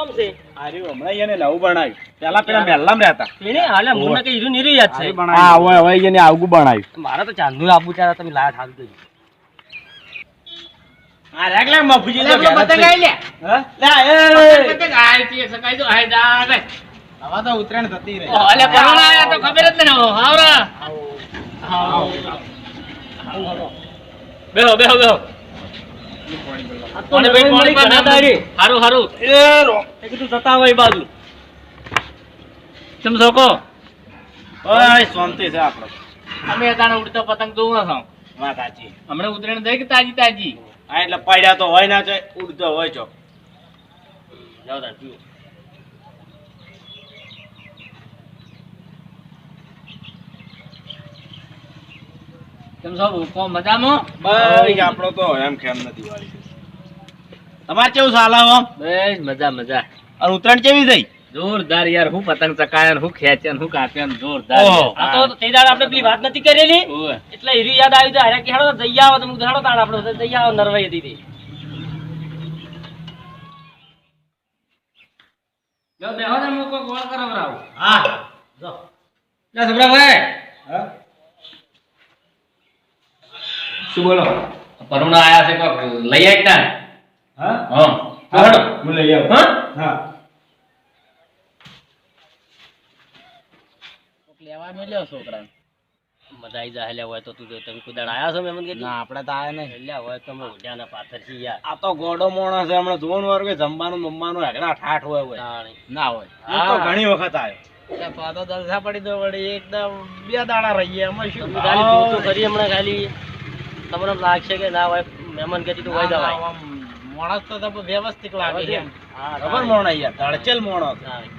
ઓમ છે. આ હમણાં એને નવું બનાવ્યું. પેલા પેલા મહેલામાં રહેતા. એને હાલે મને કઈ હીરું નીરું યાદ છે. હા હવે હવે એને આગું બનાવ્યું. મારે તો ચાંદનું આપવું ચાલે તમે લાયા થાલ દઈ આ રાખ મફુજી તો પતંગ આઈ લે. લે પતંગ આઈ તી, સકાઈ તો આઈ જા, લે. હવે તો ઉત્તરાયણ થતી રહી. ઓ, અલે, આયા તો ખબર જ નહીં. હાવરા. બેહો બેહો બેહો. પાણી ભાઈ, પાણી પર નામ. હારું હારું. એ રો. એ કીધું જતા હોય બાજુ. તમે શોકો ઓય શાંતિ છે આપણો અમે તાણે ઉડતો પતંગ જોવો છો વાત સાચી. હમણાં ઉતરેણ દઈ કે તાજી તાજી. હા એટલે પડ્યા તો હોય ના છે ઉડતો હોય છો જાવ તાર પીવો તમે છો? કોમ મજામાં? બસ આપણો તો એમ કેમ નથી વાળી. તમારે કેવું ચાલે આમ બસ મજા મજા. અને ઉત્તરાયણ કેવી થઈ? જોરદાર યાર હું પતંગ ચકાયા હું ખેંચ્યા હું કાપ્યા જોરદાર આ તો તે દાડ આપણે પેલી વાત નથી કરેલી? એટલે હીરું યાદ આવી તો હારે કે હેડો જઈ આવો તમે હેડો તાણ આપણે. જઈ આવો નરવાઈ દીધી જો બેહો ને હું ગોળ કરો કરાવરાવું. હા. જો. લે સબરાભાઈ હા? શું બોલો? પરુણા આયા છે કોક? લઈ આય ના હા? હા. તો હું લઈ આવ. હા? હા. કોક લેવા મેલ્યો છોકરા. મજા આવી જાય તો તું જો તમે કોઈ દાડે આયા છો મહેમાન કે ના આપણે તો આયા નહીં. હેલ્યા હોય તો અમે ઉઠ્યાના પાથર છીએ યાર. આ તો ગોડો મોણો છે હમણાં જોન વાર કે જમવાનું મમ્માનું હેગડા ઠાઠ હોય હોય. ના હોય. આ તો ઘણી વખત આવ્યો તો દલસા પડી દો વળી એકદમ બે દાડા રહીએ. અમે શું ખાલી પૂછો ખરી હમણાં ખાલી. તમને લાગશે કે ના હોય મહેમાન કે તો હોય જવાય. માણસ તો વ્યવસ્થિત લાગે છે ખબર તાણી. યાર ધડચેલ મોણો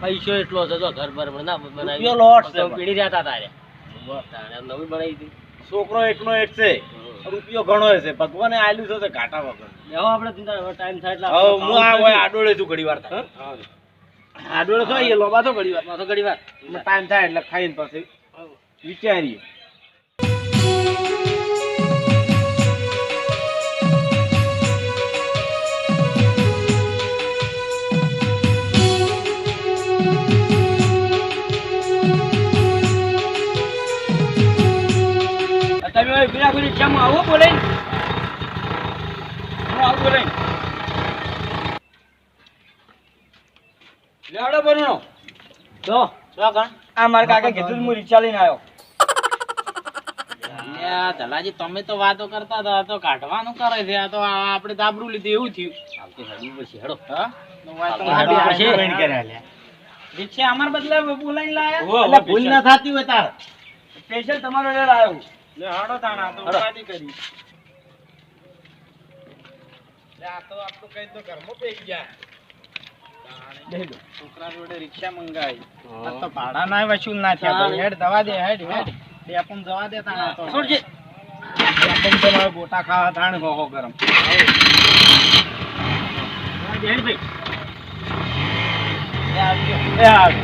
પૈસો એટલો છે જો ઘર ભર ના બનાવી લોટ છે પીડી રહ્યા હતા તારે. નવી બનાવી હતી. છોકરો એટલો છે. રૂપિયો ઘણો હશે ભગવાને આલ્યું છે ઘાટા વગર. આપણે ટાઈમ થાય એટલે હું આ હોય. આડોળે છું ઘડી વાર આડોળે છો એ લોબા તો ઘડી વાર? પાછો ઘડી વાર. ટાઈમ થાય એટલે ખાઈને પછી વિચારીએ. હવે રિક્ષામાં આવો બોલે હું આવું બોલે લેવડો બનનો તો શું કણ આ મારા કાકા કીધું હું. રિક્ષા લઈને આવ્યો. અલ્યા, તમે તો વાતો કરતા હતા તો કાઢવાનું કરે છે આ તો આપણે દાબરું લીધું એવું થયું. આવતી હડી પછી હેડો લ્યા. રિક્ષા અમાર બદલે બોલાઈને લાયા? ભૂલ ના થતી હોય તાર. સ્પેશિયલ તમારો લેર આવ્યો. લે હાડો તાણા તો ઉપાધી કરી. લે આ તો આપણું કઈ તો ઘરમાં પેઈ ગયા. છોકરા જોડે રિક્ષા મંગાવી તો ભાડા ના વસૂલ ના થયા હેડ દવા દે હેડ હેડ. ડેપમ જવા દે તાણા તો. છોડજે. ડેપમ તો ગોટા ખાવા તાણ હો હો ગરમ હેડ ભાઈ. એ આવજો. એ આવજો. હાય. હાય.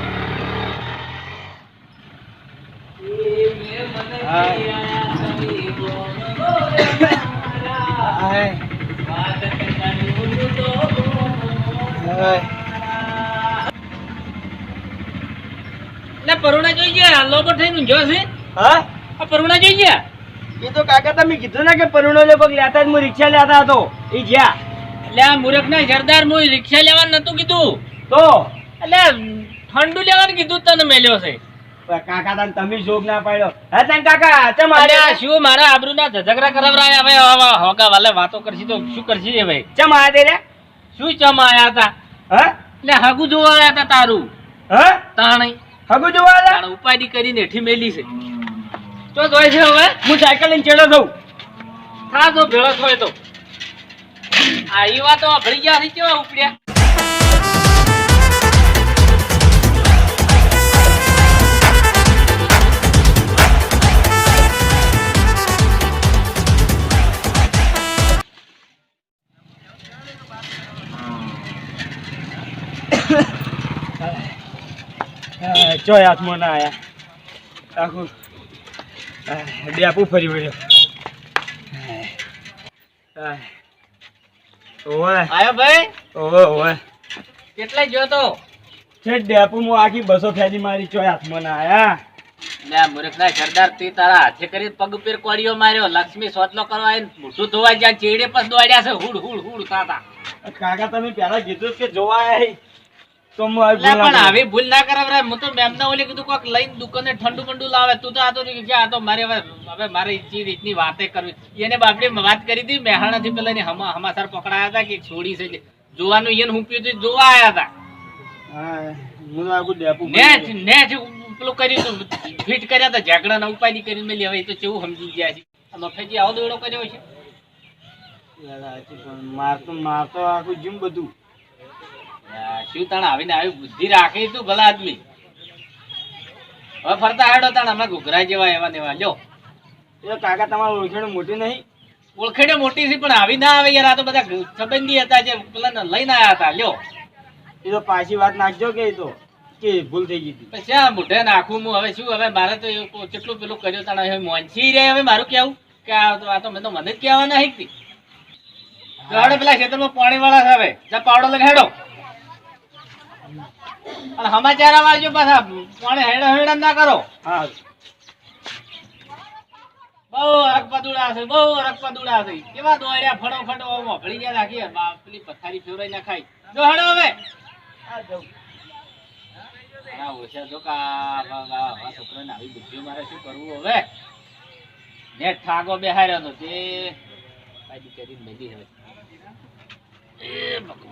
એટલે પરુણા જોઈ ગયા? લોબો થઈને ઊંઘ્યો છે હા? આ પરુણા જોઈ ગયા? એ તો કાકા તમે કીધું ને કે પરુણો લે પગ લેતા જ હું રિક્ષા લેતા હતો. એ જ્યાં? એટલે આ મૂર્ખ ના સરદાર મું રિક્ષા લેવાનું નતું કીધું? તો? એટલે ઠંડુ લેવાનું કીધું તને મેલ્યો છે. કાકા તને તમે જોગ ના પાડ્યો. હે તને કાકા ચમ અરે આ શું મારા આબરૂ ના ઝઘડા કરાવરાયા હવે હવે હોગા વાલે વાતો કરશી તો શું કરશી રે ભાઈ? ચમ આ દે રે? શું ચમ આયા હતા હા? એટલે હગુ જોવા આયા હતા તારું? હ? તાણી. હગુ જોવા આયા? ઉપાડી કરીને હેઠી મેલી છે. તો જોય છે હવે? હું સાયકલ લઈને ચડ્યો થઉં. થા તો ભેળો થોય તો. આ ઈ વાતો ભળી ગયા છે કેવા ઉપડ્યા? ચો હાથમાં ના આયા. આખું ડેપું ફરી વળ્યો. ઓવે. આયો ભાઈ? ઓવે ઓવે. કેટલે ગયો તો? છે ડેપોમાં આખી બસો ફેરી મારી ચોય હાથમાં ના આયા. લે મૂર્ખના સરદાર તી તારા હાથે કરી પગ ઉપર કોળીઓ માર્યો લક્ષ્મી સોતલો કરવા આવીને મોઢું ધોવા જ્યાં ચેડે પર દોડ્યા છે હુડ હુડ હુડ થાતા. કાકા તમે પહેલા કીધું કે જોવા આયા તો ના પણ આવી ભૂલ ના કરાવ હું તો મેમને ઓલી કીધું કોક લઈને દુકાને ઠંડુ બંડુ લાવે. તું તો આ તો કે આ તો મારે હવે હવે મારે ઈચ્છી રીતની વાતે કરવી. એને બાપડે વાત કરી હતી મહેણાથી પેલા ની હમા હમાસર પકડાયા હતા કે છોડી છે જોવાનું એને હું પીયું જોવા આયા હતા. હું આખું ડેપો ને જ- પેલું કર્યું હતું ફિટ કર્યા હતા ઝાગડાના ઉપાયની કરીને મેલી. હવે એ તો કેવું સમજી ગયા છે. મફેજી આવો દોડો કર્યો છે મારતો મારતો આખું જીમ બધું. શું તણ આવીને આવી બુદ્ધિ રાખી તું ભલા આદમી. હવે ફરતા હેડો તણ અમે ઘૂઘરા જેવા એવા ને એવા. લ્યો. એ કાકા તમારું ઓળખેડું મોટી નહીં? ઓળખેડે મોટી છે પણ આવી ના આવે યાર. આ તો બધા સંબંધી હતા જે પેલા લઈને આવ્યા હતા. લ્યો. એ તો પાછી વાત નાખજો કે તો. કે ભૂલ થઈ ગઈ હતી. પછી શા મોઢે નાખું હું. હવે શું? હવે મારે તો કેટલું પેલું કર્યું તણ? હવે મોંચી રહે હવે મારું કેવું? કે આ તો આ તો મેં તો મને જ કહેવાના હિકતી હેડો પેલા ખેતરમાં પાણી વાળા છે હવે. જા પાવડો લગાડો હેડો. અને સમાચાર વાળજો પાછા પણ હેડો હેડા ના કરો. હા. બહુ અરકપદુડા છે બહુ અરકપદુડા છે. કેવા દોડ્યા ફળો ફટો મોકળી ગયા રાખી પેલી પથારી ફેવરાઈ ના ખાઈ જો હેડો હવે. આ ઓછા જો કા છોકરાને આવી બુદ્ધિઓ મારે શું કરવું હવે? નેટ ઠાકો બેહાર્યો તો તે. કાંઈ કરીને હવે. એ ભગવાન.